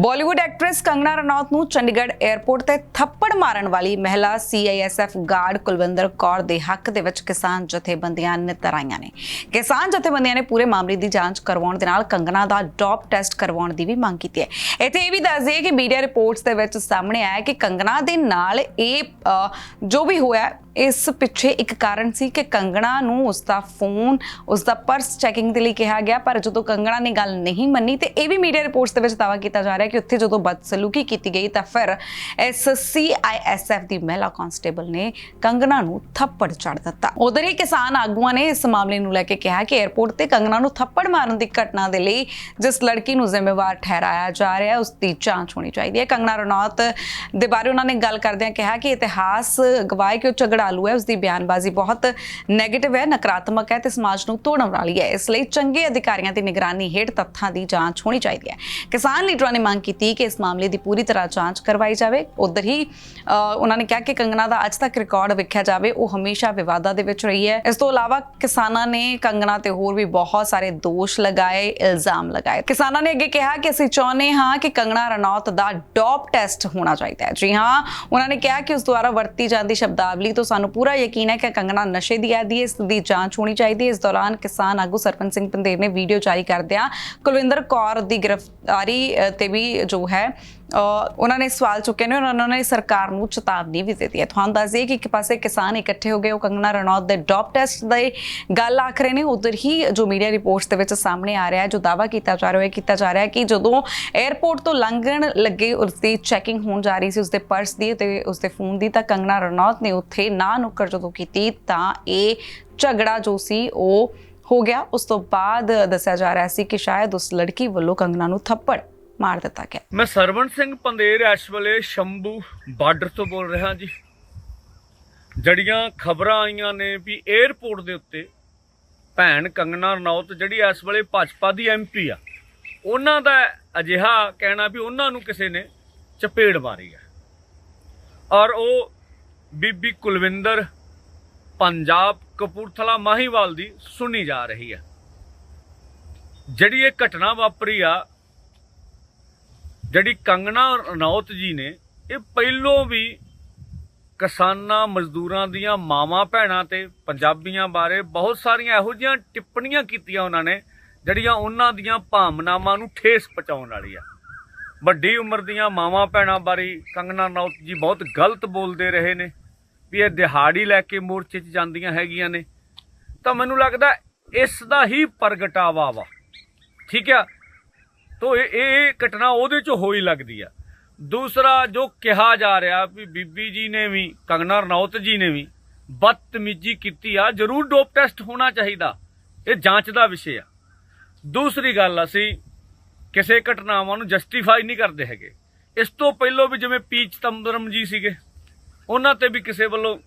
Bollywood actress Kangana Ranaut ਨੂੰ Chandigarh airport ਤੇ ਥੱਪੜ ਮਾਰਨ ਵਾਲੀ ਮਹਿਲਾ ਸੀਆਈਐਸਐਫ ਗਾਰਡ ਕੁਲਵਿੰਦਰ ਕੌਰ ਦੇ ਹੱਕ ਦੇ ਵਿੱਚ ਕਿਸਾਨ ਜਥੇਬੰਦੀਆਂ ਨਿੱਤਰ ਆਈਆਂ ਨੇ। ਕਿਸਾਨ ਜਥੇਬੰਦੀਆਂ ਨੇ ਪੂਰੇ ਮਾਮਲੇ ਦੀ ਜਾਂਚ ਕਰਵਾਉਣ ਦੇ ਨਾਲ ਕੰਗਨਾ ਦਾ ਡੋਪ ਟੈਸਟ ਕਰਵਾਉਣ ਦੀ ਵੀ ਮੰਗ ਕੀਤੀ ਹੈ। ਇੱਥੇ ਇਹ ਵੀ ਦੱਸ ਦਈਏ ਕਿ ਮੀਡੀਆ ਰਿਪੋਰਟਸ ਦੇ ਵਿੱਚ ਸਾਹਮਣੇ ਆਇਆ ਕਿ ਕੰਗਨਾ ਦੇ ਨਾਲ ਇਹ ਜੋ ਵੀ ਹੋਇਆ ਇਸ ਪਿੱਛੇ ਇੱਕ ਕਾਰਨ ਸੀ ਕਿ ਕੰਗਣਾ ਨੂੰ ਉਸ ਦਾ ਫੋਨ ਉਸ ਦਾ ਪਰਸ ਚੈਕਿੰਗ ਦੇ ਲਈ ਕਿਹਾ ਗਿਆ, ਪਰ ਜਦੋਂ ਕੰਗਣਾ ਨੇ ਗੱਲ ਨਹੀਂ ਮੰਨੀ ਤੇ ਇਹ ਵੀ ਮੀਡੀਆ ਰਿਪੋਰਟਸ ਦੇ ਵਿੱਚ ਦਾਅਵਾ ਕੀਤਾ ਜਾ ਰਿਹਾ ਕਿ ਉੱਥੇ ਜਦੋਂ ਬਦਸਲੂਕੀ ਕੀਤੀ ਗਈ ਤਾਂ ਫਿਰ ਇਸ ਸੀਆਈਐਸਐਫ ਦੀ ਮਹਿਲਾ ਕਾਂਸਟੇਬਲ ਨੇ ਕੰਗਣਾ ਨੂੰ ਥੱਪੜ ਚੜ ਦਿੱਤਾ। ਉਧਰ ਹੀ ਕਿਸਾਨ ਆਗੂਆਂ ਨੇ ਇਸ ਮਾਮਲੇ ਨੂੰ ਲੈ ਕੇ ਕਿਹਾ ਕਿ 에ਅਰਪੋਰਟ ਤੇ ਕੰਗਣਾ ਨੂੰ ਥੱਪੜ ਮਾਰਨ ਦੀ ਘਟਨਾ ਦੇ ਲਈ ਜਿਸ ਲੜਕੀ ਨੂੰ ਜ਼ਿੰਮੇਵਾਰ ਠਹਿਰਾਇਆ ਜਾ ਰਿਹਾ ਹੈ ਉਸ ਦੀ ਜਾਂਚ ਹੋਣੀ ਚਾਹੀਦੀ ਹੈ। ਕੰਗਣਾ ਰਣੌਤ ਦੇ ਬਾਰੇ ਉਹਨਾਂ ਨੇ ਗੱਲ ਕਰਦਿਆਂ ਕਿਹਾ ਕਿ ਇਤਿਹਾਸ, ਗਵਾਹ ਕਿ ਉਹ ਝਗੜਾ ਝਗੜਾਲੂ ਹੈ ਉਸ ਦੀ ਬਿਆਨਬਾਜ਼ੀ ਬਹੁਤ ਨੈਗੇਟਿਵ ਹੈ, ਨਕਾਰਾਤਮਕ ਹੈ ਤੇ ਸਮਾਜ ਨੂੰ ਤੋੜਨ ਵਾਲੀ ਹੈ। ਇਸ ਲਈ ਚੰਗੇ ਅਧਿਕਾਰੀਆਂ ਦੀ ਨਿਗਰਾਨੀ ਹੇਠ ਤੱਥਾਂ ਦੀ ਜਾਂਚ ਹੋਣੀ ਚਾਹੀਦੀ ਹੈ। ਕਿਸਾਨ ਲੀਡਰਾਂ ਨੇ ਮੰਗ ਕੀਤੀ ਕਿ ਇਸ ਮਾਮਲੇ ਦੀ ਪੂਰੀ ਤਰ੍ਹਾਂ ਜਾਂਚ ਕਰਵਾਈ ਜਾਵੇ। ਉਧਰ ਹੀ ਉਹਨਾਂ ਨੇ ਕਿਹਾ ਕਿ ਕੰਗਣਾ ਦਾ ਅੱਜ ਤੱਕ ਰਿਕਾਰਡ ਵੇਖਿਆ ਜਾਵੇ, ਉਹ ਹਮੇਸ਼ਾ ਵਿਵਾਦਾਂ ਦੇ ਵਿੱਚ ਰਹੀ ਹੈ। ਇਸ ਤੋਂ ਇਲਾਵਾ ਕਿਸਾਨਾਂ ਨੇ ਕੰਗਣਾ ਤੇ ਹੋਰ ਵੀ ਬਹੁਤ ਸਾਰੇ ਦੋਸ਼ ਲਗਾਏ, ਇਲਜ਼ਾਮ ਲਗਾਏ। ਕਿਸਾਨਾਂ ਨੇ ਅੱਗੇ ਕਿਹਾ ਕਿ ਅਸੀਂ ਚਾਹੁੰਦੇ ਹਾਂ ਕਿ ਕੰਗਣਾ ਰਣੌਤ ਦਾ ਡੋਪ ਟੈਸਟ ਹੋਣਾ ਚਾਹੀਦਾ ਹੈ। ਜੀ ਹਾਂ, ਉਹਨਾਂ ਨੇ ਕਿਹਾ ਕਿ ਉਸ ਦੁਆਰਾ ਵਰਤੀ ਜਾਂਦੀ ਸ਼ਬਦਾਵਲੀ ਤੋਂ ਸਾਨੂੰ ਪੂਰਾ ਯਕੀਨ ਹੈ ਕਿ ਕੰਗਣਾ ਨਸ਼ੇ ਦੀ ਆਦੀ ਹੈ ਇਸ ਦੀ ਜਾਂਚ ਹੋਣੀ ਚਾਹੀਦੀ ਹੈ। ਇਸ ਦੌਰਾਨ ਕਿਸਾਨ ਆਗੂ ਸਰਪੰਚ ਸਿੰਘ ਪੰਦੇਰ ਨੇ ਵੀਡੀਓ ਜਾਰੀ ਕਰਦਿਆਂ ਕੁਲਵਿੰਦਰ ਕੌਰ ਦੀ ਗ੍ਰਿਫਤਾਰੀ ਤੇ ਵੀ ਜੋ ਹੈ ਉਹਨਾਂ ਨੇ ਸਵਾਲ ਚੁੱਕੇ ਨੇ ਉਹਨਾਂ ਨੇ ਸਰਕਾਰ ਨੂੰ ਚੇਤਾਵਨੀ ਵੀ ਦਿੱਤੀ ਹੈ। ਤੁਹਾਨੂੰ ਦੱਸ ਦਈਏ ਕਿ ਇੱਕ ਪਾਸੇ ਕਿਸਾਨ ਇਕੱਠੇ ਹੋ ਗਏ, ਉਹ ਕੰਗਨਾ ਰਣੌਤ ਦੇ ਡੋਪ ਟੈਸਟ ਦੇ ਗੱਲ ਆਖ ਰਹੇ ਨੇ, ਉਧਰ ਹੀ ਜੋ ਮੀਡੀਆ ਰਿਪੋਰਟਸ ਦੇ ਵਿੱਚ ਸਾਹਮਣੇ ਆ ਰਿਹਾ ਹੈ, ਜੋ ਦਾਵਾ ਕੀਤਾ ਜਾ ਰਿਹਾ ਹੈ, ਕੀਤਾ ਜਾ ਰਿਹਾ ਹੈ ਕਿ ਜਦੋਂ 에ਅਰਪੋਰਟ ਤੋਂ ਲੰਘਣ ਲੱਗੇ ਉਸ ਦੀ ਚੈਕਿੰਗ ਹੋਣ ਜਾ ਰਹੀ ਸੀ ਉਸ ਦੇ ਪਰਸ ਦੀ ਤੇ ਉਸ ਦੇ ਫੋਨ ਦੀ, ਤਾਂ ਕੰਗਨਾ ਰਣੌਤ ਨੇ ਉੱਥੇ ਨਾ ਨੁੱਕਰ ਜਦੋਂ ਕੀਤੀ ਤਾਂ ਇਹ ਝਗੜਾ ਜੋ ਸੀ ਉਹ ਹੋ ਗਿਆ। ਉਸ ਤੋਂ ਬਾਅਦ ਦੱਸਿਆ ਜਾ ਰਿਹਾ ਸੀ ਕਿ ਸ਼ਾਇਦ ਉਸ ਲੜਕੀ ਵੱਲੋਂ ਕੰਗਨਾ ਨੂੰ ਥੱਪੜ ਮਾਰ ਦਿੱਤਾ ਗਿਆ। ਮੈਂ ਸਰਵਣ ਸਿੰਘ ਪੰਦੇਰ ਇਸ ਵੇਲੇ ਸ਼ੰਭੂ ਬਾਰਡਰ ਤੋਂ ਬੋਲ ਰਿਹਾ ਜੀ। ਜੜੀਆਂ ਖਬਰਾਂ ਆਈਆਂ ਨੇ ਵੀ 에ਅਰਪੋਰਟ ਦੇ ਉੱਤੇ ਭੈਣ ਕੰਗਨਾ ਰਣੌਤ, ਜਿਹੜੀ ਇਸ ਵੇਲੇ ਭਾਜਪਾ ਦੀ ਐਮਪੀ ਆ, ਉਹਨਾਂ ਦਾ ਅਜਿਹਾ ਕਹਿਣਾ ਵੀ ਉਹਨਾਂ ਨੂੰ ਕਿਸੇ ਨੇ ਚਪੇੜ ਮਾਰੀ ਆ। ਔਰ ਉਹ ਬੀਬੀ ਕੁਲਵਿੰਦਰ ਪੰਜਾਬ ਕਪੂਰਥਲਾ ਮਾਹੀਵਾਲ ਦੀ ਸੁਣੀ ਜਾ ਰਹੀ ਹੈ। ਜਿਹੜੀ ਇਹ ਘਟਨਾ ਵਾਪਰੀ ਆ, ਜਿਹੜੀ ਕੰਗਣਾ ਰਣੌਤ ਜੀ ਨੇ, ਇਹ ਪਹਿਲੋਂ ਵੀ ਕਿਸਾਨਾਂ ਮਜ਼ਦੂਰਾਂ ਦੀਆਂ ਮਾਵਾਂ ਭੈਣਾਂ ਤੇ ਪੰਜਾਬੀਆਂ ਬਾਰੇ ਬਹੁਤ ਸਾਰੀਆਂ ਇਹੋ ਜਿਹੀਆਂ ਟਿੱਪਣੀਆਂ ਕੀਤੀਆਂ ਉਹਨਾਂ ਨੇ, ਜਿਹੜੀਆਂ ਉਹਨਾਂ ਦੀਆਂ ਭਾਵਨਾਵਾਂ ਨੂੰ ਠੇਸ ਪਹੁੰਚਾਉਣ ਵਾਲੀ ਆ। ਵੱਡੀ ਉਮਰ ਦੀਆਂ ਮਾਵਾਂ ਭੈਣਾਂ ਬਾਰੇ ਕੰਗਣਾ ਰਣੌਤ ਜੀ ਬਹੁਤ ਗਲਤ ਬੋਲਦੇ ਰਹੇ ਨੇ। ਵੀ ਇਹ ਦਿਹਾੜੀ ਲੈ ਕੇ ਮੋਰਚੇ 'ਚ ਜਾਂਦੀਆਂ ਹੈਗੀਆਂ ਨੇ। ਤਾਂ ਮੈਨੂੰ ਲੱਗਦਾ ਇਸ ਦਾ ਹੀ ਪ੍ਰਗਟਾਵਾ ਵਾ। ਠੀਕ ਆ? ਤੋ ਇਹ ਇਹ ਘਟਨਾ ਉਹਦੇ ਚ ਹੋਈ ਲੱਗਦੀ ਆ। ਦੂਸਰਾ ਜੋ ਕਿਹਾ ਜਾ ਰਿਹਾ ਵੀ ਬੀਬੀ ਜੀ ਨੇ ਵੀ ਕੰਗਨਾ ਰਣੌਤ ਜੀ ਨੇ ਵੀ ਬਦਤਮੀਜੀ ਕੀਤੀ ਆ। ਜ਼ਰੂਰ ਡੋਪ ਟੈਸਟ ਹੋਣਾ ਚਾਹੀਦਾ। ਇਹ ਜਾਂਚ ਦਾ ਵਿਸ਼ੇ ਆ। ਦੂਸਰੀ ਗੱਲ ਅਸੀਂ ਕਿਸੇ ਘਟਨਾਵਾਂ ਨੂੰ ਜਸਟੀਫਾਈ ਨਹੀਂ ਕਰਦੇ ਹੈਗੇ। ਇਸ ਤੋਂ ਪਹਿਲਾਂ ਵੀ ਜਿਵੇਂ ਪੀ ਚਿਦੰਬਰਮ ਜੀ ਸੀਗੇ ਉਹਨਾਂ ਤੇ ਵੀ ਕਿਸੇ ਵੱਲੋਂ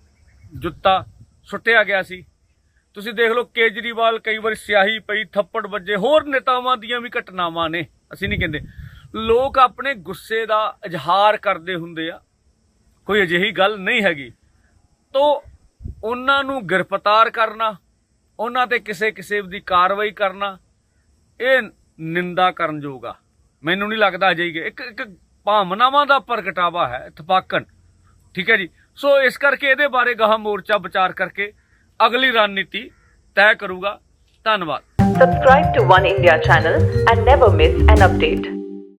ਜੁੱਤਾ ਸੁੱਟਿਆ ਗਿਆ ਸੀ। ਤੁਸੀਂ ਦੇਖ ਲਓ, ਕੇਜਰੀਵਾਲ ਕਈ ਵਾਰ ਸਿਆਹੀ ਪਈ, ਥੱਪੜ ਵੱਜੇ, ਹੋਰ ਨੇਤਾਵਾਂ ਦੀਆਂ ਵੀ ਘਟਨਾਵਾਂ ਨੇ, ਅਸੀਂ ਨਹੀਂ ਕਹਿੰਦੇ। ਲੋਕ ਆਪਣੇ ਗੁੱਸੇ ਦਾ ਇਜ਼ਹਾਰ ਕਰਦੇ ਹੁੰਦੇ ਆ, ਕੋਈ ਅਜਿਹੀ ਗੱਲ ਨਹੀਂ ਹੈਗੀ। ਤੋ ਉਹਨਾਂ ਨੂੰ ਗ੍ਰਿਫਤਾਰ ਕਰਨਾ, ਉਹਨਾਂ ਤੇ ਕਿਸੇ ਕਿਸੇ ਦੀ ਕਾਰਵਾਈ ਕਰਨਾ, ਇਹ ਨਿੰਦਾ ਕਰਨ ਯੋਗ ਆ। ਮੈਨੂੰ ਨਹੀਂ ਲੱਗਦਾ ਅਜਿਹੀ ਇੱਕ ਇੱਕ ਭਾਵਨਾਵਾਂ ਦਾ ਪ੍ਰਗਟਾਵਾ ਹੈ ਇਤਫਾਕਨ ਠੀਕ ਹੈ ਜੀ ਸੋ ਇਸ ਕਰਕੇ ਇਹਦੇ ਬਾਰੇ ਗਾਹ ਮੋਰਚਾ ਵਿਚਾਰ ਕਰਕੇ ਅਗਲੀ ਰਣਨੀਤੀ ਤੈਅ ਕਰੂਗਾ ਧੰਨਵਾਦ subscribe to One India channel and never miss an update